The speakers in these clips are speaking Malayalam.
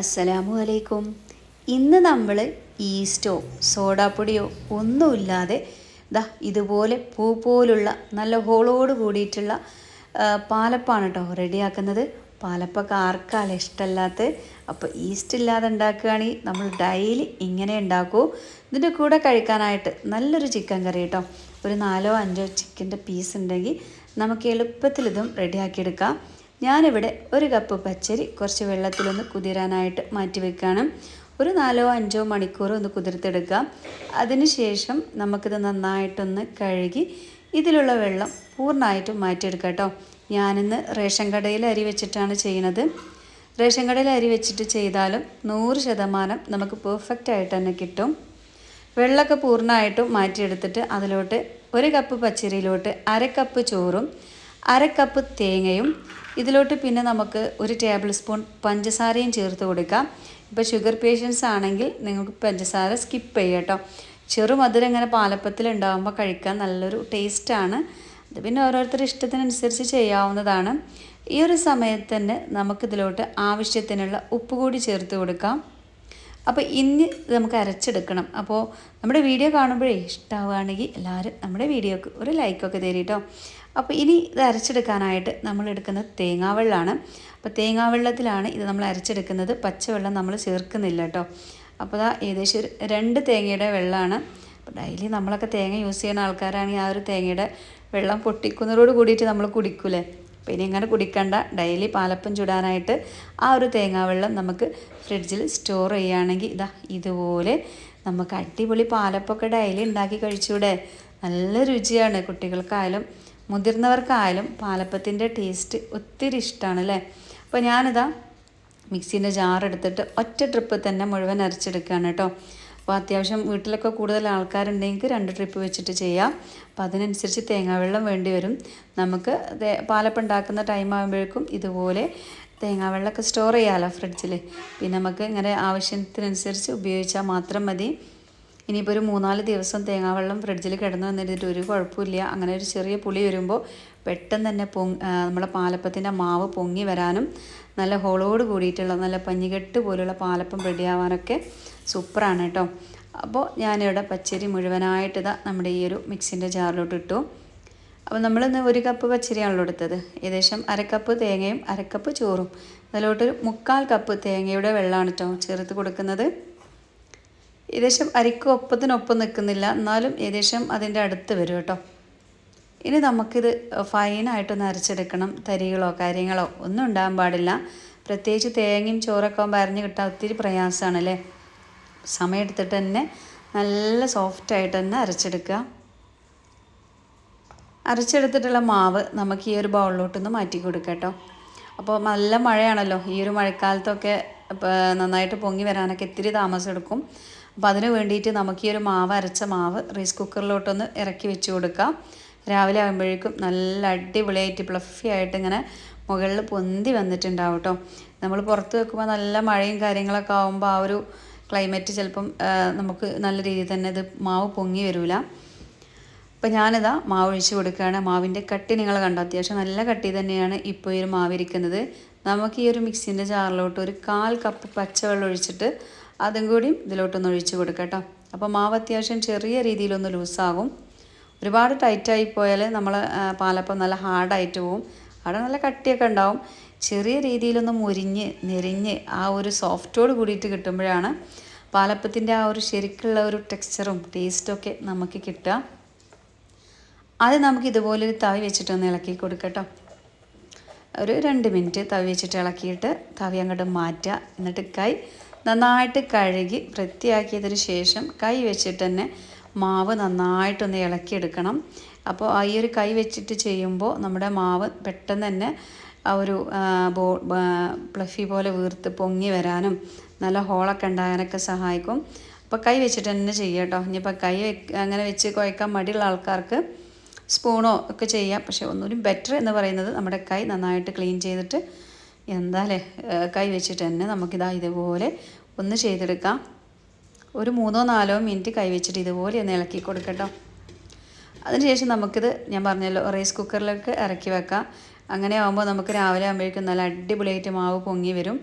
അസ്സലാമു അലൈക്കും ഇന്ന് നമ്മൾ ഈസ്റ്റോ സോഡാപ്പൊടിയോ ഒന്നുമില്ലാതെ ദാ ഇതുപോലെ പൂ പോലുള്ള നല്ല ഹോളോട് കൂടിയിട്ടുള്ള പാലപ്പാണ് കേട്ടോ റെഡിയാക്കുന്നത്. പാലപ്പൊക്കെ ആർക്കാണ് ഇഷ്ടമല്ലാത്ത അപ്പോൾ ഈസ്റ്റ് ഇല്ലാതെ ഉണ്ടാക്കുകയാണെങ്കിൽ നമ്മൾ ഡെയിലി ഇങ്ങനെ ഉണ്ടാക്കൂ. ഇതിന്റെ കൂടെ കഴിക്കാനായിട്ട് നല്ലൊരു ചിക്കൻ കറി കേട്ടോ ഒരു നാലോ അഞ്ചോ ചിക്കന്റെ പീസ് ഉണ്ടെങ്കിൽ നമുക്ക് എളുപ്പത്തിൽ ഇതും റെഡിയാക്കിയെടുക്കാം. ഞാനിവിടെ ഒരു കപ്പ് പച്ചരി കുറച്ച് വെള്ളത്തിലൊന്ന് കുതിരാനായിട്ട് മാറ്റി വെക്കുകയാണ് ഒരു നാലോ അഞ്ചോ മണിക്കൂർ ഒന്ന് കുതിർത്തെടുക്കുക. അതിനുശേഷം നമുക്കിത് നന്നായിട്ടൊന്ന് കഴുകി ഇതിലുള്ള വെള്ളം പൂർണമായിട്ടും മാറ്റിയെടുക്കാം കേട്ടോ. ഞാനിന്ന് റേഷൻ കടയിൽ അരി വെച്ചിട്ടാണ് ചെയ്യുന്നത്. റേഷൻ കടയിൽ അരി വെച്ചിട്ട് ചെയ്താലും നൂറ് ശതമാനം നമുക്ക് പെർഫെക്റ്റ് ആയിട്ട് തന്നെ കിട്ടും. വെള്ളമൊക്കെ പൂർണമായിട്ടും മാറ്റിയെടുത്തിട്ട് അതിലോട്ട് ഒരു കപ്പ് പച്ചരിയിലോട്ട് അര കപ്പ് ചോറും അര കപ്പ് തേങ്ങയും ഇതിലോട്ട് പിന്നെ നമുക്ക് ഒരു ടേബിൾ സ്പൂൺ പഞ്ചസാരയും ചേർത്ത് കൊടുക്കാം. ഇപ്പോൾ ഷുഗർ പേഷ്യൻസ് ആണെങ്കിൽ നിങ്ങൾക്ക് പഞ്ചസാര സ്കിപ്പ് ചെയ്യാം കേട്ടോ ചെറു മധുരം ഇങ്ങനെ പാലപ്പത്തിൽ ഉണ്ടാകുമ്പോൾ കഴിക്കാൻ നല്ലൊരു ടേസ്റ്റാണ് അത് പിന്നെ ഓരോരുത്തരുടെ ഇഷ്ടത്തിനനുസരിച്ച് ചെയ്യാവുന്നതാണ്. ഈ ഒരു സമയത്ത് തന്നെ നമുക്കിതിലോട്ട് ആവശ്യത്തിനുള്ള ഉപ്പ് കൂടി ചേർത്ത് കൊടുക്കാം. അപ്പോൾ ഇന്ന് നമുക്ക് അരച്ചെടുക്കണം. അപ്പോൾ നമ്മുടെ വീഡിയോ കാണുമ്പോഴേ ഇഷ്ടമാവുകയാണെങ്കിൽ എല്ലാവരും നമ്മുടെ വീഡിയോക്ക് ഒരു ലൈക്കൊക്കെ തരും അപ്പോൾ ഇനി ഇത് അരച്ചെടുക്കാനായിട്ട് നമ്മൾ എടുക്കുന്നത് തേങ്ങാവെള്ളമാണ്. അപ്പോൾ തേങ്ങാവെള്ളത്തിലാണ് ഇത് നമ്മൾ അരച്ചെടുക്കുന്നത്. പച്ചവെള്ളം നമ്മൾ ചേർക്കുന്നില്ല കേട്ടോ. അപ്പോൾ ഇതാ ഏകദേശം ഒരു രണ്ട് തേങ്ങയുടെ വെള്ളമാണ്. അപ്പോൾ ഡെയിലി നമ്മളൊക്കെ തേങ്ങ യൂസ് ചെയ്യുന്ന ആൾക്കാരാണെങ്കിൽ ആ ഒരു തേങ്ങയുടെ വെള്ളം പൊട്ടിക്കുന്നതോട് കൂടിയിട്ട് നമ്മൾ കുടിക്കൂലേ. അപ്പോൾ ഇനി ഇങ്ങനെ കുടിക്കണ്ട. ഡെയിലി പാലപ്പം ചുടാനായിട്ട് ആ ഒരു തേങ്ങാവെള്ളം നമുക്ക് ഫ്രിഡ്ജിൽ സ്റ്റോർ ചെയ്യുകയാണെങ്കിൽ ഇതാ ഇതുപോലെ നമുക്ക് അടിപൊളി പാലപ്പൊക്കെ ഡെയിലി ഉണ്ടാക്കി കഴിച്ചൂടെ. നല്ല രുചിയാണ് കുട്ടികൾക്കായാലും. മുതിർന്നവർക്കായാലും പാലപ്പത്തിന്റെ ടേസ്റ്റ് ഒത്തിരി ഇഷ്ടമാണ് അല്ലേ അപ്പോൾ ഞാനിതാ മിക്സീന്റെ ജാറെടുത്തിട്ട് ഒറ്റ ട്രിപ്പ് തന്നെ മുഴുവൻ അരച്ചെടുക്കുകയാണ് കേട്ടോ. അപ്പോൾ അത്യാവശ്യം വീട്ടിലൊക്കെ കൂടുതൽ ആൾക്കാരുണ്ടെങ്കിൽ രണ്ട് ട്രിപ്പ് വെച്ചിട്ട് ചെയ്യാം. അപ്പോൾ അതിനനുസരിച്ച് തേങ്ങാവെള്ളം വേണ്ടി വരും. നമുക്ക് പാലപ്പം ഉണ്ടാക്കുന്ന ടൈം ആകുമ്പോഴേക്കും ഇതുപോലെ തേങ്ങാവെള്ളമൊക്കെ സ്റ്റോർ ചെയ്യാമല്ലോ ഫ്രിഡ്ജിൽ പിന്നെ നമുക്ക് ഇങ്ങനെ ആവശ്യത്തിനനുസരിച്ച് ഉപയോഗിച്ചാൽ മാത്രം മതി. ഇനിയിപ്പോൾ ഒരു മൂന്നാൽ ദിവസം തേങ്ങാവെള്ളം ഫ്രിഡ്ജിൽ കിടന്നു വന്നിരുന്നിട്ട് ഒരു കുഴപ്പമില്ല. അങ്ങനെ ഒരു ചെറിയ പുളി വരുമ്പോൾ പെട്ടെന്ന് തന്നെ പൊങ് നമ്മുടെ പാലപ്പത്തിന്റെ മാവ് പൊങ്ങി വരാനും നല്ല ഹോളോട് കൂടിയിട്ടുള്ള നല്ല പഞ്ഞികെട്ട് പോലുള്ള പാലപ്പം റെഡിയാവാനൊക്കെ സൂപ്പറാണ് കേട്ടോ അപ്പോൾ ഞാനിവിടെ പച്ചരി മുഴുവനായിട്ട് ഇതാ നമ്മുടെ ഈ ഒരു മിക്സിന്റെ ജാറിലോട്ട് ഇട്ടു. അപ്പോൾ നമ്മളിന്ന് ഒരു കപ്പ് പച്ചരിയാണല്ലോ എടുത്തത്. ഏകദേശം അരക്കപ്പ് തേങ്ങയും അരക്കപ്പ് ചോറും. അതിലോട്ടൊരു മുക്കാൽ കപ്പ് തേങ്ങയുടെ വെള്ളമാണ് കേട്ടോ ചേർത്ത് കൊടുക്കുന്നത്. ഏകദേശം അരിക്ക് ഒപ്പത്തിനൊപ്പം നിൽക്കുന്നില്ല. എന്നാലും ഏകദേശം അതിന്റെ അടുത്ത് വരും കേട്ടോ. ഇനി നമുക്കിത് ഫൈനായിട്ടൊന്ന് അരച്ചെടുക്കണം. തരികളോ കാര്യങ്ങളോ ഒന്നും ഉണ്ടാകാൻ പാടില്ല. പ്രത്യേകിച്ച് തേങ്ങയും ചോറൊക്കെ ആകുമ്പോൾ അരഞ്ഞ് കിട്ടാൻ ഒത്തിരി പ്രയാസമാണല്ലേ? സമയമെടുത്തിട്ട് തന്നെ നല്ല സോഫ്റ്റായിട്ട് തന്നെ അരച്ചെടുക്കുക. അരച്ചെടുത്തിട്ടുള്ള മാവ് നമുക്ക് ഈ ഒരു ബൗളിലോട്ടൊന്ന് മാറ്റി കൊടുക്കാം കേട്ടോ. അപ്പോൾ നല്ല മഴയാണല്ലോ. ഈ ഒരു മഴക്കാലത്തൊക്കെ നന്നായിട്ട് പൊങ്ങി വരാനൊക്കെ ഇത്തിരി താമസം എടുക്കും. അപ്പോൾ അതിന് വേണ്ടിയിട്ട് നമുക്ക് ഈ ഒരു മാവ് അരച്ച മാവ് റൈസ് കുക്കറിലോട്ടൊന്ന് ഇറക്കി വെച്ച് കൊടുക്കാം. രാവിലെ ആകുമ്പോഴേക്കും നല്ല അടിപൊളിയായിട്ട് പ്ലഫി ആയിട്ട് ഇങ്ങനെ മുകളിൽ പൊന്തി വന്നിട്ടുണ്ടാവും കേട്ടോ നമ്മൾ പുറത്ത് വെക്കുമ്പോൾ നല്ല മഴയും കാര്യങ്ങളൊക്കെ ആകുമ്പോൾ ആ ഒരു ക്ലൈമറ്റ് ചിലപ്പം നമുക്ക് നല്ല രീതിയിൽ തന്നെ ഇത് മാവ് പൊങ്ങി വരില്ല അപ്പോൾ ഞാനിതാ മാവ് ഒഴിച്ച് കൊടുക്കുകയാണ്. മാവിന്റെ കട്ടി നിങ്ങൾ കണ്ടോ? അത്യാവശ്യം നല്ല കട്ടി തന്നെയാണ് ഇപ്പോൾ ഈ ഒരു മാവിരിക്കുന്നത് നമുക്ക് ഈ ഒരു മിക്സിന്റെ ജാറിലോട്ട് ഒരു കാൽ കപ്പ് പച്ചവെള്ളം ഒഴിച്ചിട്ട് അതും കൂടിയും ഇതിലോട്ടൊന്ന് ഒഴിച്ച് കൊടുക്കാം കേട്ടോ. അപ്പോൾ മാവ് അത്യാവശ്യം ചെറിയ രീതിയിലൊന്ന് ലൂസാകും. ഒരുപാട് ടൈറ്റായി പോയാൽ നമ്മൾ പാലപ്പം നല്ല ഹാർഡായിട്ട് പോവും. അവിടെ നല്ല കട്ടിയൊക്കെ ഉണ്ടാവും. ചെറിയ രീതിയിലൊന്ന് മുരിഞ്ഞ് നെരിഞ്ഞ് ആ ഒരു സോഫ്റ്റോട് കൂടിയിട്ട് കിട്ടുമ്പോഴാണ് പാലപ്പത്തിന്റെ ആ ഒരു ശരിക്കുള്ള ഒരു ടെക്സ്ചറും ടേസ്റ്റൊക്കെ നമുക്ക് കിട്ടുക. അത് നമുക്ക് ഇതുപോലെ ഒരു തവി വെച്ചിട്ടൊന്ന് ഇളക്കി കൊടുക്കട്ടോ ഒരു രണ്ട് മിനിറ്റ് തവി വെച്ചിട്ട് ഇളക്കിയിട്ട് തവി അങ്ങോട്ട് മാറ്റുക. എന്നിട്ട് കൈ നന്നായിട്ട് കഴുകി വൃത്തിയാക്കിയതിന് ശേഷം കൈ വെച്ചിട്ട് തന്നെ മാവ് നന്നായിട്ടൊന്ന് ഇളക്കിയെടുക്കണം. അപ്പോൾ ആ ഈ ഒരു കൈ വെച്ചിട്ട് ചെയ്യുമ്പോൾ നമ്മുടെ മാവ് പെട്ടെന്ന് തന്നെ ആ ഒരു ബോ പ്ലഫി പോലെ വീർത്ത് പൊങ്ങി വരാനും നല്ല ഹോളൊക്കെ ഉണ്ടാകാനൊക്കെ സഹായിക്കും. അപ്പോൾ കൈ വെച്ചിട്ട് തന്നെ ചെയ്യുക കേട്ടോ. ഇനിയിപ്പോൾ കൈ അങ്ങനെ വെച്ച് കുഴക്കാൻ മടിയുള്ള ആൾക്കാർക്ക് സ്പൂണോ ഒക്കെ ചെയ്യാം. പക്ഷേ ഒന്നുകൂടി ബെറ്റർ എന്ന് പറയുന്നത് നമ്മുടെ കൈ നന്നായിട്ട് ക്ലീൻ ചെയ്തിട്ട് എന്താലേ കൈ വെച്ചിട്ട് തന്നെ നമുക്കിതാ ഇതുപോലെ ഒന്ന് ചെയ്തെടുക്കാം. ഒരു മൂന്നോ നാലോ മിനിറ്റ് കൈ വെച്ചിട്ട് ഇതുപോലെ ഒന്ന് ഇളക്കി കൊടുക്കട്ടോ. അതിനുശേഷം നമുക്കിത് ഞാൻ പറഞ്ഞല്ലോ റൈസ് കുക്കറിലേക്ക് ഇറക്കി വെക്കാം. അങ്ങനെ ആകുമ്പോൾ നമുക്ക് രാവിലെ ആകുമ്പോഴേക്കും നല്ല അടിപൊളിയായിട്ട് മാവ് പൊങ്ങി വരും.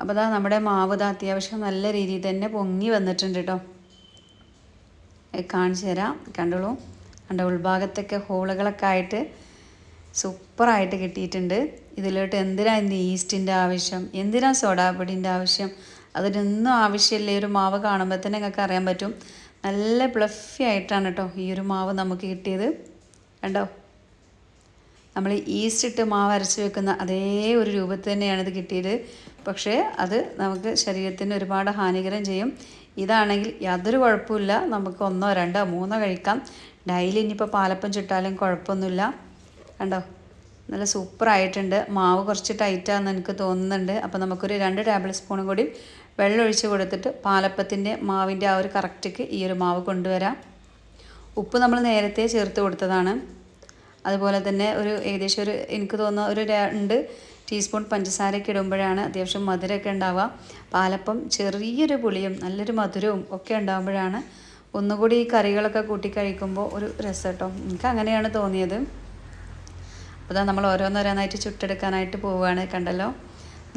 അപ്പോൾ ഇതാ നമ്മുടെ മാവ് ഇതാ അത്യാവശ്യം നല്ല രീതിയിൽ തന്നെ പൊങ്ങി വന്നിട്ടുണ്ട് കേട്ടോ കാണിച്ചു തരാം. കണ്ടോളൂ. കണ്ട ഉൾഭാഗത്തൊക്കെ ഹോളുകളൊക്കെ ആയിട്ട് സൂപ്പറായിട്ട് കിട്ടിയിട്ടുണ്ട്. ഇതിലോട്ട് എന്തിനാ ഇന്ന് ഈസ്റ്റിന്റെ ആവശ്യം? എന്തിനാ സോഡാപ്പൊടിന്റെ ആവശ്യം? അതിനൊന്നും ആവശ്യമില്ല. ഈ ഒരു മാവ് കാണുമ്പോൾ തന്നെ നിങ്ങൾക്ക് അറിയാൻ പറ്റും. നല്ല പ്ലഫി ആയിട്ടാണ് കേട്ടോ ഈ ഒരു മാവ് നമുക്ക് കിട്ടിയത്. കണ്ടോ? നമ്മൾ ഈസ്റ്റ് ഇട്ട് മാവ് അരച്ച് വെക്കുന്ന അതേ ഒരു രൂപത്തിൽ തന്നെയാണ് ഇത് കിട്ടിയത്. പക്ഷേ അത് നമുക്ക് ശരീരത്തിന് ഒരുപാട് ഹാനികരം ചെയ്യും. ഇതാണെങ്കിൽ യാതൊരു കുഴപ്പമില്ല നമുക്ക് ഒന്നോ രണ്ടോ മൂന്നോ കഴിക്കാം. ഡെയിലി ഇനിയിപ്പോൾ പാലപ്പം ചുട്ടാലും കുഴപ്പമൊന്നുമില്ല. കണ്ടോ? നല്ല സൂപ്പറായിട്ടുണ്ട്. മാവ് കുറച്ച് ടൈറ്റാണെന്ന് എനിക്ക് തോന്നുന്നുണ്ട്. അപ്പോൾ നമുക്കൊരു രണ്ട് ടേബിൾ സ്പൂണും കൂടി വെള്ളം ഒഴിച്ച് കൊടുത്തിട്ട് പാലപ്പത്തിന്റെ മാവിന്റെ ആ ഒരു കറക്റ്റിക്ക് ഈ ഒരു മാവ് കൊണ്ടുവരാം. ഉപ്പ് നമ്മൾ നേരത്തെ ചേർത്ത് കൊടുത്തതാണ്. അതുപോലെ തന്നെ ഒരു ഏകദേശം ഒരു എനിക്ക് തോന്നുന്ന ഒരു രണ്ട് ടീസ്പൂൺ പഞ്ചസാരയൊക്കെ ഇടുമ്പോഴാണ് അത്യാവശ്യം മധുരമൊക്കെ ഉണ്ടാവുക. പാലപ്പം ചെറിയൊരു പുളിയും നല്ലൊരു മധുരവും ഒക്കെ ഉണ്ടാകുമ്പോഴാണ് ഒന്നുകൂടി ഈ കറികളൊക്കെ കൂട്ടി കഴിക്കുമ്പോൾ ഒരു രസം കേട്ടോ. എനിക്ക് അങ്ങനെയാണ് തോന്നിയത്. അപ്പോൾ നമ്മൾ ഓരോന്നോരോന്നായിട്ട് ചുട്ടെടുക്കാനായിട്ട് പോവുകയാണ് കണ്ടല്ലോ?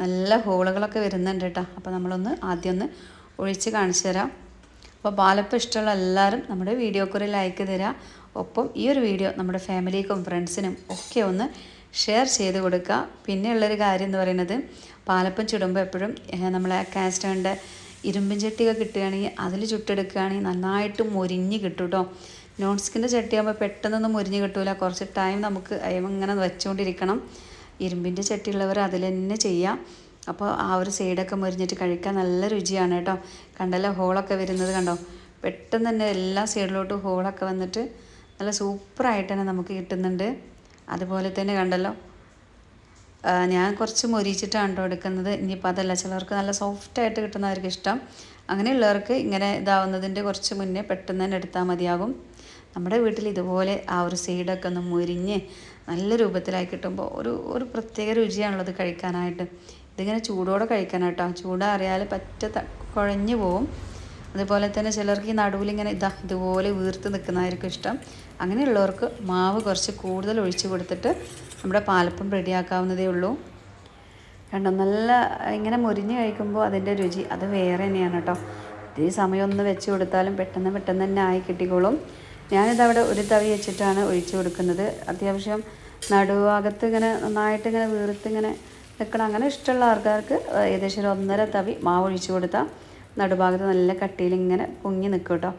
നല്ല ഹോളുകളൊക്കെ വരുന്നുണ്ട് കേട്ടോ. അപ്പോൾ നമ്മളൊന്ന് ആദ്യം ഒന്ന് ഒഴിച്ച് കാണിച്ചു തരാം. അപ്പോൾ പാലപ്പം ഇഷ്ടമുള്ള എല്ലാവരും നമ്മുടെ വീഡിയോക്ക് ഒരു ലൈക്ക് തരാം. ഒപ്പം ഈ ഒരു വീഡിയോ നമ്മുടെ ഫാമിലിക്കും ഫ്രണ്ട്സിനും ഒക്കെ ഒന്ന് ഷെയർ ചെയ്ത് കൊടുക്കുക പിന്നെയുള്ളൊരു കാര്യം എന്ന് പറയുന്നത് പാലപ്പം ചുടുമ്പോൾ എപ്പോഴും നമ്മളെ കാസ്റ്റേണിന്റെ ഇരുമ്പിൻ ചട്ടിയൊക്കെ കിട്ടുകയാണെങ്കിൽ അതിൽ ചുട്ടെടുക്കുകയാണെങ്കിൽ നന്നായിട്ട് മൊരിഞ്ഞ് കിട്ടും കേട്ടോ നോൺ സ്റ്റിക്കിന്റെ ചട്ടിയാകുമ്പോൾ പെട്ടെന്നൊന്നും മുരിഞ്ഞ് കിട്ടില്ല കുറച്ച് ടൈം നമുക്ക് ഇങ്ങനെ വെച്ചുകൊണ്ടിരിക്കണം. ഇരുമ്പിന്റെ ചട്ടിയുള്ളവർ അതിൽ തന്നെ ചെയ്യാം. അപ്പോൾ ആ ഒരു സൈഡൊക്കെ മുരിഞ്ഞിട്ട് കഴിക്കാൻ നല്ല രുചിയാണ് കേട്ടോ. കണ്ടല്ലോ ഹോളൊക്കെ വരുന്നത് കണ്ടോ? പെട്ടെന്ന് തന്നെ എല്ലാ സൈഡിലോട്ടും ഹോളൊക്കെ വന്നിട്ട് നല്ല സൂപ്പറായിട്ട് തന്നെ നമുക്ക് കിട്ടുന്നുണ്ട്. അതുപോലെ തന്നെ കണ്ടല്ലോ ഞാൻ കുറച്ച് മൊരിച്ചിട്ടാണ് കേട്ടോ എടുക്കുന്നത്. ഇനിയിപ്പോൾ അതല്ല ചിലർക്ക് നല്ല സോഫ്റ്റായിട്ട് കിട്ടുന്നവർക്ക് ഇഷ്ടം. അങ്ങനെയുള്ളവർക്ക് ഇങ്ങനെ ഇതാവുന്നതിന്റെ കുറച്ച് മുന്നേ പെട്ടെന്ന് തന്നെ എടുത്താൽ മതിയാകും. നമ്മുടെ വീട്ടിൽ ഇതുപോലെ ആ ഒരു സൈഡൊക്കെ ഒന്ന് മുരിഞ്ഞ് നല്ല രൂപത്തിലായി കിട്ടുമ്പോൾ ഒരു ഒരു പ്രത്യേക രുചിയാണുള്ളത് കഴിക്കാനായിട്ട്. ഇതിങ്ങനെ ചൂടോടെ കഴിക്കാനായിട്ടോ ചൂടാറിയാൽ പറ്റ കുഴഞ്ഞു പോവും. അതുപോലെ തന്നെ ചിലർക്ക് ഈ നടുവിലിങ്ങനെ ഇതാ ഇതുപോലെ വീർത്ത് നിൽക്കുന്നതായിരിക്കും ഇഷ്ടം. അങ്ങനെയുള്ളവർക്ക് മാവ് കുറച്ച് കൂടുതൽ ഒഴിച്ചു കൊടുത്തിട്ട് നമ്മുടെ പാലപ്പം റെഡിയാക്കാവുന്നതേ ഉള്ളൂ. കണ്ടോ? നല്ല ഇങ്ങനെ മുരിഞ്ഞ് കഴിക്കുമ്പോൾ അതിന്റെ രുചി അത് വേറെ തന്നെയാണ് കേട്ടോ. ഇതേ സമയം ഒന്ന് വെച്ച് കൊടുത്താലും പെട്ടെന്ന് പെട്ടെന്ന് തന്നെ ആയി കിട്ടിക്കോളും. ഞാനിതവിടെ ഒരു തവി വെച്ചിട്ടാണ് ഒഴിച്ചു കൊടുക്കുന്നത്. അത്യാവശ്യം നടുഭാഗത്ത് ഇങ്ങനെ നന്നായിട്ട് ഇങ്ങനെ വീർത്ത് ഇങ്ങനെ നിൽക്കണം. അങ്ങനെ ഇഷ്ടമുള്ള ആൾക്കാർക്ക് ഏകദേശം ഒരു ഒന്നര തവി മാവ് ഒഴിച്ചു കൊടുത്താൽ നടുഭാഗത്ത് നല്ല കട്ടിയിൽ ഇങ്ങനെ പൊങ്ങി നിൽക്കും കേട്ടോ.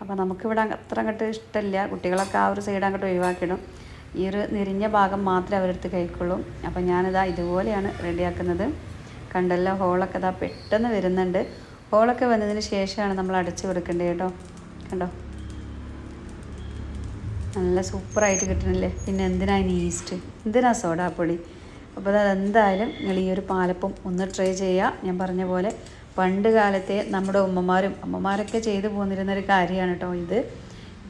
അപ്പോൾ നമുക്കിവിടെ അത്ര അങ്ങോട്ട് ഇഷ്ടമില്ല. കുട്ടികളൊക്കെ ആ ഒരു സൈഡ് അങ്ങോട്ട് ഒഴിവാക്കിയിടും. ഈ ഒരു നിരിഞ്ഞ ഭാഗം മാത്രമേ അവരെടുത്ത് കഴിക്കുള്ളൂ. അപ്പോൾ ഞാനിതാ ഇതുപോലെയാണ് റെഡിയാക്കുന്നത്. കണ്ടല്ലോ ഹോളൊക്കെ ഇതാ പെട്ടെന്ന് വരുന്നുണ്ട്. ഹോളൊക്കെ വന്നതിന് ശേഷമാണ് നമ്മൾ അടച്ചു കൊടുക്കേണ്ടത് കേട്ടോ. കണ്ടോ? നല്ല സൂപ്പറായിട്ട് കിട്ടണില്ലേ പിന്നെ എന്തിനാ ഇനി ഈസ്റ്റ് എന്തിനാ സോഡാപ്പൊടി അപ്പോൾ അതെന്തായാലും നിങ്ങൾ ഈ ഒരു പാലപ്പം ഒന്ന് ട്രൈ ചെയ്യുക. ഞാൻ പറഞ്ഞ പോലെ പണ്ട് കാലത്തെ നമ്മുടെ ഉമ്മമാരും അമ്മമാരൊക്കെ ചെയ്തു പോന്നിരുന്നൊരു കാര്യമാണ് കേട്ടോ ഇത്.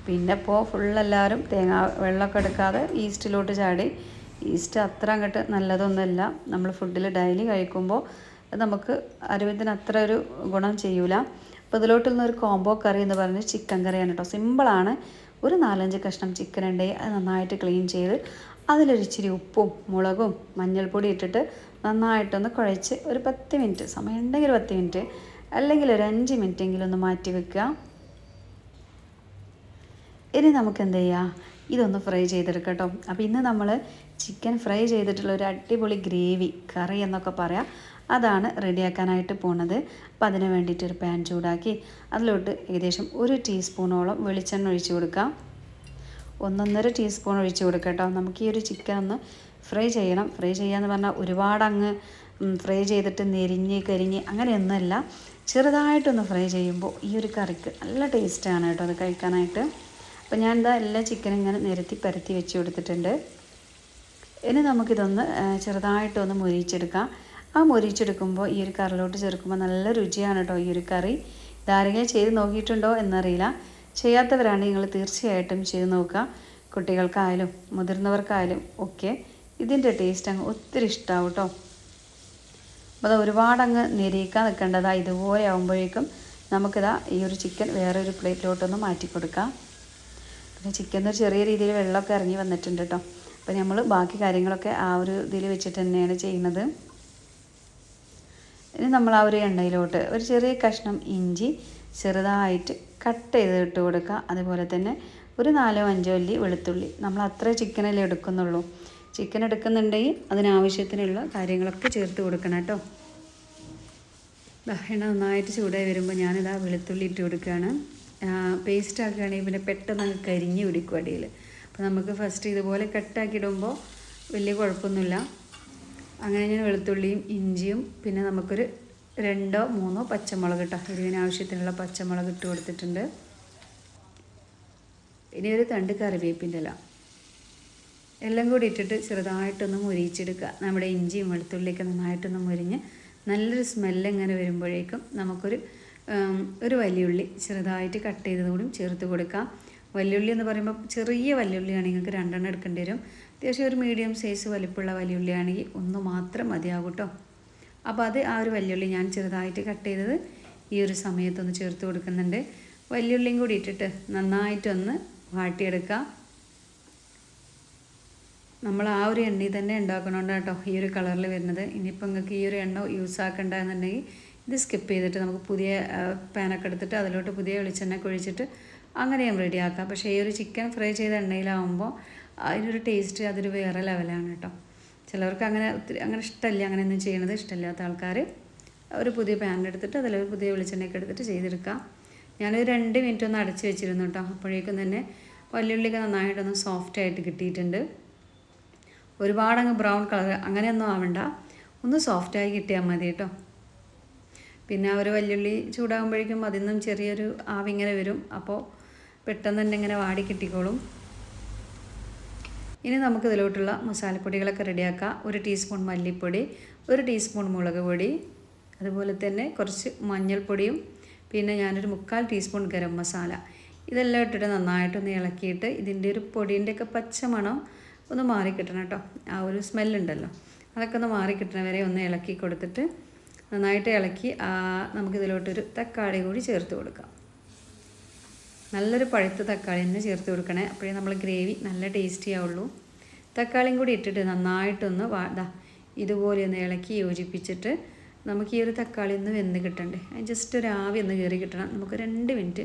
പിന്നെ ഇപ്പോൾ ഫുള്ളെല്ലാവരും തേങ്ങ വെള്ളമൊക്കെ എടുക്കാതെ ഈസ്റ്റിലോട്ട് ചാടി. ഈസ്റ്റ് അത്ര അങ്ങോട്ട് നല്ലതൊന്നുമല്ല. നമ്മൾ ഫുഡിൽ ഡെയിലി കഴിക്കുമ്പോൾ നമുക്ക് ആരോഗ്യത്തിന് അത്ര ഒരു ഗുണം ചെയ്യൂല. അപ്പോൾ ഇതിലോട്ടുള്ള ഒരു കോംബോ കറി എന്ന് പറയുന്നത് ചിക്കൻ കറിയാണ് കേട്ടോ. സിമ്പിളാണ് ഒരു നാലഞ്ച് കഷ്ണം ചിക്കൻ ഉണ്ടെങ്കിൽ അത് നന്നായിട്ട് ക്ലീൻ ചെയ്ത് അതിലൊരിച്ചിരി ഉപ്പും മുളകും മഞ്ഞൾപ്പൊടി ഇട്ടിട്ട് നന്നായിട്ടൊന്ന് കുഴച്ച് ഒരു പത്ത് മിനിറ്റ് സമയം ഉണ്ടെങ്കിൽ ഒരു പത്ത് മിനിറ്റ് അല്ലെങ്കിൽ ഒരു അഞ്ച് മിനിറ്റെങ്കിലും ഒന്ന് മാറ്റി വെക്കുക. ഇനി നമുക്ക് എന്ത് ചെയ്യാം? ഇതൊന്ന് ഫ്രൈ ചെയ്തെടുക്കാം കേട്ടോ അപ്പോൾ ഇന്ന് നമ്മൾ ചിക്കൻ ഫ്രൈ ചെയ്തിട്ടുള്ള ഒരു അടിപൊളി ഗ്രേവി കറി എന്നൊക്കെ പറയാം. അതാണ് റെഡിയാക്കാനായിട്ട് പോണത്. അപ്പോൾ അതിന് വേണ്ടിയിട്ട് ഒരു പാൻ ചൂടാക്കി അതിലോട്ട് ഏകദേശം ഒരു ടീസ്പൂണോളം വെളിച്ചെണ്ണ ഒഴിച്ച് കൊടുക്കാം. ഒന്നൊന്നര ടീസ്പൂൺ ഒഴിച്ച് കൊടുക്കാം കേട്ടോ നമുക്ക് ഈ ഒരു ചിക്കൻ ഒന്ന് ഫ്രൈ ചെയ്യണം. ഫ്രൈ ചെയ്യാന്ന് പറഞ്ഞാൽ ഒരുപാട് അങ്ങ് ഫ്രൈ ചെയ്തിട്ട് നെരിഞ്ഞ് കരിഞ്ഞ് അങ്ങനെയൊന്നുമല്ല. ചെറുതായിട്ടൊന്ന് ഫ്രൈ ചെയ്യുമ്പോൾ ഈ ഒരു കറിക്ക് നല്ല ടേസ്റ്റാണ് കേട്ടോ അത് കഴിക്കാനായിട്ട്. അപ്പോൾ ഞാൻ എന്താ എല്ലാ ചിക്കനും ഇങ്ങനെ നിരത്തി പരത്തി വെച്ച് കൊടുത്തിട്ടുണ്ട്. ഇനി നമുക്കിതൊന്ന് ചെറുതായിട്ടൊന്ന് മുരിച്ചെടുക്കാം ആ മുരിച്ചെടുക്കുമ്പോൾ ഈ ഒരു കറിലോട്ട് ചേർക്കുമ്പോൾ നല്ല രുചിയാണ് കേട്ടോ ഈ ഒരു കറി. ഇതാരെങ്കിലും ചെയ്ത് നോക്കിയിട്ടുണ്ടോ എന്നറിയില്ല. ചെയ്യാത്തവരാണ് നിങ്ങൾ തീർച്ചയായിട്ടും ചെയ്ത് നോക്കുക. കുട്ടികൾക്കായാലും മുതിർന്നവർക്കായാലും ഒക്കെ. ഇതിന്റെ ടേസ്റ്റ് അങ്ങ് ഒത്തിരി ഇഷ്ടമാവും കേട്ടോ അപ്പോൾ അത് ഒരുപാട് അങ്ങ് നിരയിക്കാൻ നിൽക്കേണ്ടതാ ഇതുപോലെ ആകുമ്പോഴേക്കും നമുക്കിതാ ഈ ഒരു ചിക്കൻ വേറൊരു പ്ലേറ്റിലോട്ടൊന്ന് മാറ്റി കൊടുക്കാം. പിന്നെ ചിക്കൻ ഒരു ചെറിയ രീതിയിൽ വെള്ളമൊക്കെ ഇറങ്ങി വന്നിട്ടുണ്ട് കേട്ടോ അപ്പോൾ നമ്മൾ ബാക്കി കാര്യങ്ങളൊക്കെ ആ ഒരു ഇതിൽ വെച്ചിട്ട് തന്നെയാണ് ചെയ്യുന്നത്. ഇനി നമ്മൾ ആ ഒരു എണ്ണയിലോട്ട് ഒരു ചെറിയ കഷ്ണം ഇഞ്ചി ചെറുതായിട്ട് കട്ട് ചെയ്തിട്ട് കൊടുക്കുക. അതുപോലെ തന്നെ ഒരു നാലോ അഞ്ചോ അല്ലി വെളുത്തുള്ളി. നമ്മൾ അത്ര ചിക്കനല്ലേ എടുക്കുന്നുള്ളൂ. ചിക്കൻ എടുക്കുന്നുണ്ടെങ്കിൽ അതിനാവശ്യത്തിനുള്ള കാര്യങ്ങളൊക്കെ ചേർത്ത് കൊടുക്കണം കേട്ടോ. എണ്ണ നന്നായിട്ട് ചൂടായി വരുമ്പോൾ ഞാനിതാ വെളുത്തുള്ളി ഇട്ട് കൊടുക്കുകയാണ്. പേസ്റ്റ് ആക്കുകയാണെങ്കിൽ പിന്നെ പെട്ടെന്ന് അങ്ങ് കരിഞ്ഞ് പിടിക്കും അടിയിൽ. അപ്പോൾ നമുക്ക് ഫസ്റ്റ് ഇതുപോലെ കട്ടാക്കി ഇടുമ്പോൾ വലിയ കുഴപ്പമൊന്നുമില്ല. അങ്ങനെ ഞാൻ വെളുത്തുള്ളിയും ഇഞ്ചിയും പിന്നെ നമുക്കൊരു രണ്ടോ മൂന്നോ പച്ചമുളക് കേട്ടോ എരിവിന് ആവശ്യത്തിനുള്ള പച്ചമുളക് ഇട്ട് കൊടുത്തിട്ടുണ്ട്. ഇനി ഒരു തണ്ട് കറിവേപ്പിന്റെ ഇല. എല്ലാം കൂടി ഇട്ടിട്ട് ചെറുതായിട്ടൊന്ന് മുരിച്ചെടുക്കുക നമ്മുടെ ഇഞ്ചിയും വെളുത്തുള്ളിയൊക്കെ നന്നായിട്ടൊന്ന് മുരിഞ്ഞ് നല്ലൊരു സ്മെല്ല് ഇങ്ങനെ വരുമ്പോഴേക്കും നമുക്കൊരു ഒരു വലിയുള്ളി ചെറുതായിട്ട് കട്ട് ചെയ്തതുകൂടി ചേർത്ത് കൊടുക്കാം വലിയുള്ളി എന്ന് പറയുമ്പോൾ ചെറിയ വലിയുള്ളിയാണ് നിങ്ങൾക്ക് രണ്ടെണ്ണം എടുക്കേണ്ടി വരും. അത്യാവശ്യം ഒരു മീഡിയം സൈസ് വലിപ്പമുള്ള വലിയുള്ളിയാണെങ്കിൽ ഒന്ന് മാത്രം മതിയാകും കേട്ടോ. അപ്പോൾ അത് ആ ഒരു വലിയുള്ളി ഞാൻ ചെറുതായിട്ട് കട്ട് ചെയ്തത് ഈ ഒരു സമയത്തൊന്ന് ചേർത്ത് കൊടുക്കുന്നുണ്ട്. വലിയുള്ളിയും കൂടി ഇട്ടിട്ട് നന്നായിട്ടൊന്ന് വാട്ടിയെടുക്കാം നമ്മൾ ആ ഒരു എണ്ണയിൽ തന്നെ ഉണ്ടാക്കണോണ്ട് കേട്ടോ ഈ ഒരു കളറിൽ വരുന്നത്. ഇനിയിപ്പോൾ നിങ്ങൾക്ക് ഈ ഒരു എണ്ണ യൂസ് ആക്കണ്ട എന്നുണ്ടെങ്കിൽ ഇത് സ്കിപ്പ് ചെയ്തിട്ട് നമുക്ക് പുതിയ പാനൊക്കെ എടുത്തിട്ട് അതിലോട്ട് പുതിയ വെളിച്ചെണ്ണ ഒഴിച്ചിട്ട് അങ്ങനെയും റെഡിയാക്കാം പക്ഷേ ഈ ഒരു ചിക്കൻ ഫ്രൈ ചെയ്ത എണ്ണയിലാവുമ്പോൾ അതിനൊരു ടേസ്റ്റ് അതൊരു വേറെ ലെവലാണ് കേട്ടോ. ചിലവർക്ക് അങ്ങനെ ഒത്തിരി അങ്ങനെ ഇഷ്ടമല്ല അങ്ങനെയൊന്നും ചെയ്യണത് ഇഷ്ടമില്ലാത്ത ആൾക്കാർ ഒരു പുതിയ പാൻ എടുത്തിട്ട് അതിൽ ഒരു പുതിയ വെളിച്ചെണ്ണയൊക്കെ എടുത്തിട്ട് ചെയ്തെടുക്കാം. ഞാനൊരു രണ്ട് മിനിറ്റ് ഒന്ന് അടച്ച് വെച്ചിരുന്നു കേട്ടോ. അപ്പോഴേക്കും തന്നെ വല്യുള്ളിയൊക്കെ നന്നായിട്ടൊന്ന് സോഫ്റ്റ് ആയിട്ട് കിട്ടിയിട്ടുണ്ട്. ഒരുപാടങ്ങ് ബ്രൗൺ കളർ അങ്ങനെയൊന്നും ആവണ്ട. ഒന്ന് സോഫ്റ്റായി കിട്ടിയാൽ മതി കേട്ടോ. പിന്നെ ഒരു വല്യുള്ളി ചൂടാകുമ്പോഴേക്കും അതിൽ നിന്നും ചെറിയൊരു ആവിങ്ങനെ വരും. അപ്പോൾ പെട്ടെന്ന് തന്നെ ഇങ്ങനെ വാടി കിട്ടിക്കോളും. ഇനി നമുക്ക് ഇതിലോട്ടുള്ള മസാലപ്പൊടികളൊക്കെ റെഡിയാക്കാം. ഒരു ടീസ്പൂൺ മല്ലിപ്പൊടി ഒരു ടീസ്പൂൺ മുളക് പൊടി അതുപോലെ തന്നെ കുറച്ച് മഞ്ഞൾപ്പൊടിയും പിന്നെ ഞാനൊരു മുക്കാൽ ടീസ്പൂൺ ഗരം മസാല. ഇതെല്ലാം ഇട്ടിട്ട് നന്നായിട്ടൊന്ന് ഇളക്കിയിട്ട് ഇതിന്റെ ഒരു പൊടിന്റെയൊക്കെ പച്ച മണം ഒന്ന് മാറിക്കിട്ടണം കേട്ടോ. ആ ഒരു സ്മെല്ലുണ്ടല്ലോ അതൊക്കെ ഒന്ന് മാറിക്കിട്ടണ വരെ ഒന്ന് ഇളക്കി കൊടുത്തിട്ട് നന്നായിട്ട് ഇളക്കി നമുക്കിതിലോട്ടൊരു തക്കാളി കൂടി ചേർത്ത് കൊടുക്കാം. നല്ലൊരു പഴുത്ത തക്കാളി തന്നെ ചേർത്ത് കൊടുക്കണേ. അപ്പോഴേ നമ്മൾ ഗ്രേവി നല്ല ടേസ്റ്റി ആവുള്ളൂ. തക്കാളിയും കൂടി ഇട്ടിട്ട് നന്നായിട്ടൊന്ന് വാടാ ഇതുപോലെ ഒന്ന് ഇളക്കി യോജിപ്പിച്ചിട്ട് നമുക്ക് ഈ ഒരു തക്കാളി ഒന്ന് വെന്ത് കിട്ടണ്ടേ. ജസ്റ്റ് ഒരു ആവി ഒന്ന് കയറി കിട്ടണം. നമുക്ക് രണ്ട് മിനിറ്റ്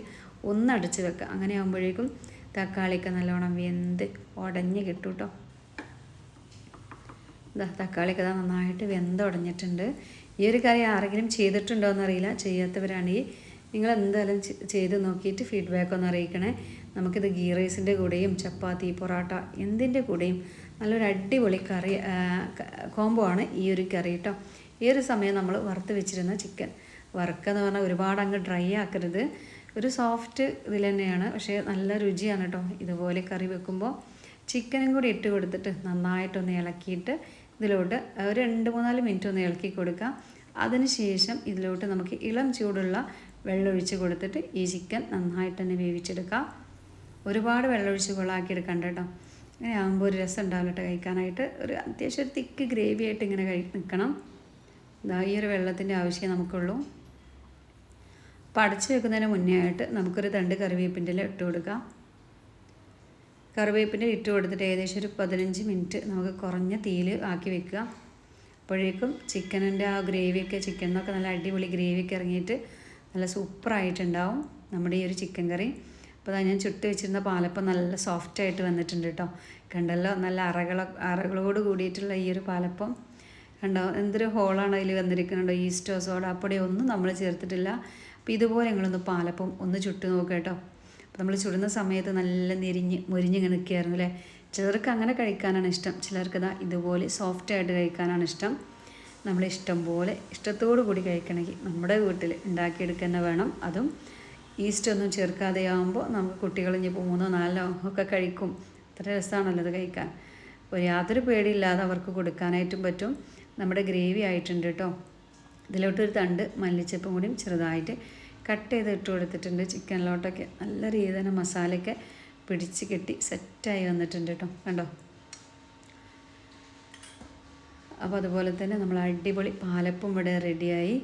ഒന്ന് അടച്ച് വെക്കാം. അങ്ങനെ ആകുമ്പോഴേക്കും തക്കാളിയൊക്കെ നല്ലോണം വെന്ത് ഉടഞ്ഞ് കിട്ടും കേട്ടോ ഇതാ തക്കാളിയൊക്കെ ഇതാ നന്നായിട്ട് വെന്ത് ഉടഞ്ഞിട്ടുണ്ട് ഈ ഒരു കറി ആരെങ്കിലും ചെയ്തിട്ടുണ്ടോ എന്നറിയില്ല ചെയ്യാത്തവരാണെങ്കിൽ നിങ്ങൾ എന്തായാലും ചെയ്ത് നോക്കിയിട്ട് ഫീഡ്ബാക്ക് ഒന്ന് അറിയിക്കണേ. നമുക്കിത് ഗീ റൈസിന്റെ കൂടെയും ചപ്പാത്തി പൊറോട്ട എന്തിന്റെ കൂടെയും നല്ലൊരു അടിപൊളി കറി കോംബോ ആണ് ഈ ഒരു കറി കേട്ടോ ഈ ഒരു സമയം നമ്മൾ വറുത്ത് വെച്ചിരുന്ന ചിക്കൻ വറുക്കെന്ന് പറഞ്ഞാൽ ഒരുപാട് അങ്ങ് ഡ്രൈ ആക്കരുത്. ഒരു സോഫ്റ്റ് ഇതിൽ തന്നെയാണ്. പക്ഷേ നല്ല രുചിയാണ് കേട്ടോ ഇതുപോലെ കറി വെക്കുമ്പോൾ ചിക്കനും കൂടി ഇട്ട് കൊടുത്തിട്ട് നന്നായിട്ടൊന്ന് ഇളക്കിയിട്ട് ഇതിലോട്ട് ഒരു രണ്ട് മൂന്നാൽ മിനിറ്റ് ഒന്ന് ഇളക്കി കൊടുക്കാം അതിനുശേഷം ഇതിലോട്ട് നമുക്ക് ഇളം ചൂടുള്ള വെള്ളമൊഴിച്ച് കൊടുത്തിട്ട് ഈ ചിക്കൻ നന്നായിട്ട് തന്നെ വേവിച്ചെടുക്കാം ഒരുപാട് വെള്ളമൊഴിച്ച് എടുക്കണ്ട കേട്ടോ ഇങ്ങനെ ആകുമ്പോൾ ഒരു രസം ഉണ്ടാവില്ല കഴിക്കാനായിട്ട്. ഒരു അത്യാവശ്യം തിക്ക് ഗ്രേവി ആയിട്ട് ഇങ്ങനെ കഴി നിൽക്കണം. ഈ ഒരു വെള്ളത്തിന്റെ ആവശ്യമേ നമുക്കുള്ളൂ. അപ്പോൾ അടച്ച് വെക്കുന്നതിന് മുന്നേ ആയിട്ട് നമുക്കൊരു തണ്ട് കറിവേപ്പിന്റെ ഇട്ട് കൊടുക്കാം. കറിവേപ്പിന്റെ ഇട്ട് കൊടുത്തിട്ട് ഏകദേശം ഒരു പതിനഞ്ച് മിനിറ്റ് നമുക്ക് കുറഞ്ഞ തീയിൽ ആക്കി വെക്കുക. അപ്പോഴേക്കും ചിക്കനിന്റെ ആ ഗ്രേവിയൊക്കെ ചിക്കനൊക്കെ നല്ല അടിപൊളി ഗ്രേവിയൊക്കെ ഇറങ്ങിയിട്ട് നല്ല സൂപ്പറായിട്ടുണ്ടാവും നമ്മുടെ ഈ ഒരു ചിക്കൻ കറി. അപ്പോൾ അതാ ഞാൻ ചുട്ട് വെച്ചിരുന്ന പാലപ്പം നല്ല സോഫ്റ്റ് ആയിട്ട് വന്നിട്ടുണ്ട് കേട്ടോ. കണ്ടല്ലോ? നല്ല അറകള അറകളോട് കൂടിയിട്ടുള്ള ഈ ഒരു പാലപ്പം. കണ്ടോ? എന്തൊരു ഹോളാണ് അതിൽ വന്നിരിക്കുന്നുണ്ടോ ഈസ്റ്റോ സോഡാപ്പൊടി ഒന്നും നമ്മൾ ചേർത്തിട്ടില്ല. അപ്പോൾ ഇതുപോലെ നിങ്ങളൊന്ന് പാലപ്പം ഒന്ന് ചുട്ട് നോക്കുക കേട്ടോ. അപ്പോൾ നമ്മൾ ചുടുന്ന സമയത്ത് നല്ല നെരിഞ്ഞ് മുരിഞ്ഞിങ്ങനെ നിൽക്കുകയായിരുന്നു അല്ലേ? ചിലർക്ക് അങ്ങനെ കഴിക്കാനാണ് ഇഷ്ടം. ചിലർക്ക് ഇതാ ഇതുപോലെ സോഫ്റ്റ് ആയിട്ട് കഴിക്കാനാണ് ഇഷ്ടം. നമ്മൾ ഇഷ്ടം പോലെ ഇഷ്ടത്തോടു കൂടി കഴിക്കണമെങ്കിൽ നമ്മുടെ വീട്ടിൽ ഉണ്ടാക്കിയെടുക്കുന്ന വേണം. അതും ഈസ്റ്റ് ഒന്നും ചേർക്കാതെ ആകുമ്പോൾ നമുക്ക് കുട്ടികൾ ഇനിയിപ്പോൾ മൂന്നോ നാലോ ഒക്കെ കഴിക്കും. അത്ര രസമാണല്ലോ അത് കഴിക്കാൻ. അപ്പോൾ യാതൊരു പേടിയില്ലാതെ അവർക്ക് കൊടുക്കാനായിട്ടും പറ്റും. നമ്മുടെ ഗ്രേവി ആയിട്ടുണ്ട് കേട്ടോ. ഇതിലോട്ടൊരു തണ്ട് മല്ലിച്ചപ്പും കൂടിയും ചെറുതായിട്ട് കട്ട് ചെയ്ത് ഇട്ട് കൊടുത്തിട്ടുണ്ട് ചിക്കനിലോട്ടൊക്കെ. നല്ല രീതിയിൽ തന്നെ മസാലയൊക്കെ പിടിച്ച് കെട്ടി സെറ്റായി വന്നിട്ടുണ്ട് കേട്ടോ. കണ്ടോ? അപ്പോൾ അതുപോലെ തന്നെ നമ്മൾ അടിപൊളി പാലപ്പം ഇവിടെ റെഡിയായി.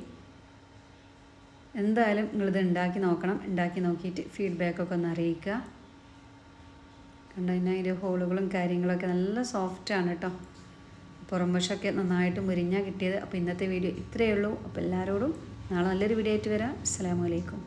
എന്തായാലും നിങ്ങളിത് ഉണ്ടാക്കി നോക്കണം. ഉണ്ടാക്കി നോക്കിയിട്ട് ഫീഡ്ബാക്കൊക്കെ ഒന്ന് അറിയിക്കുക. കണ്ടോ? പിന്നെ അതിന്റെ ഹോളുകളും കാര്യങ്ങളൊക്കെ നല്ല സോഫ്റ്റാണ് കേട്ടോ. പുറംവശമൊക്കെ നന്നായിട്ട് മുരിഞ്ഞാൽ കിട്ടിയത്. അപ്പോൾ ഇന്നത്തെ വീഡിയോ ഇത്രയേ ഉള്ളൂ. അപ്പോൾ എല്ലാവരോടും നാളെ നല്ലൊരു വീഡിയോ ആയിട്ട് വരാം. അസ്സാം വലൈക്കും